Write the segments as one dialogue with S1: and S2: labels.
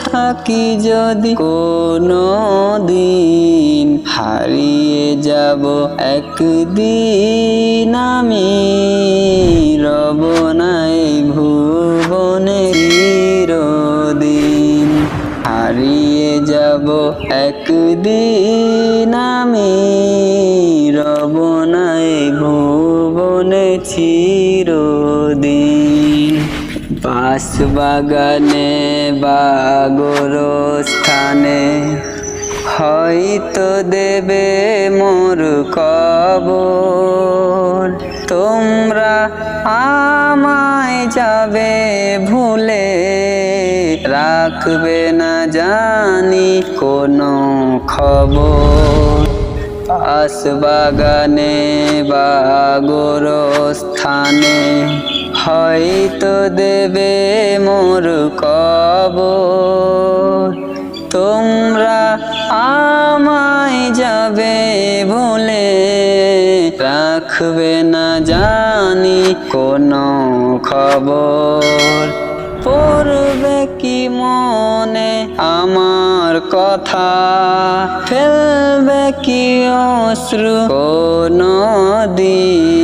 S1: থাকি যদি কোনো দিন হারিয়ে যাব একদিন আমি রব নাই ভুবনে চিরদিন হারিয়ে যাব একদিন আমি রব নাই ভুবনে চিরদিন বাস বাগানে বাগর স্থানে হয়তো দেবে মোর কবর। তোমরা আমায় যাবে ভুলে। রাখবে না জানি কোনো খবর। পাশ বাগানে বাগর স্থানে হয়তো দেবে মোর কবর। তোমরা আমায় যাবে ভুলে রাখবে না জানি কোনো খবর। পড়বে কি মনে আমার কথা? ফেলবে কি অশ্রু কোনো দিন?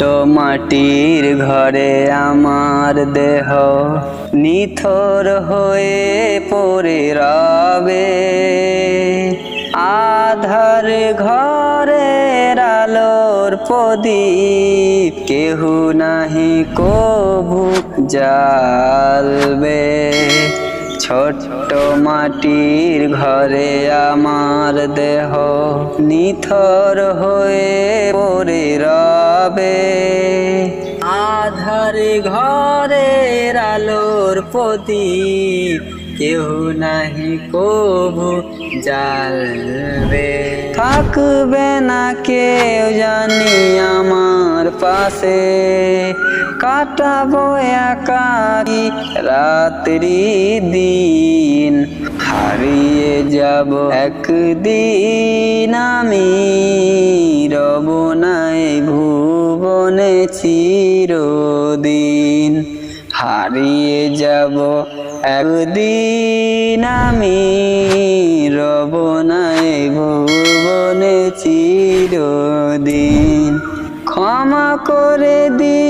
S1: ছোট্ট মাটির ঘরে আমার দেহ নিথর হয়ে পড়ে রবে। আধার ঘরের আলোর প্রদীপ কেহু নাহি কভু জালবে ছোট্ট মাটির ঘরে আমার দেহ নিথর হয়ে পড়ে রবে। আধারে ঘরের আলোর প্রদীপ কেউ নাহি কভু জালবে থাকবে না কেউ জানি আমার পাশে। কাটাবো একাকি রাত্রি দিন। হারিয়ে যাব একদিন আমি রব নাই ভুবনে চিরদিন। হারিয়ে যাব একদিন আমি রব নাই ভুবনে চিরদিন। ক্ষমা করে দিও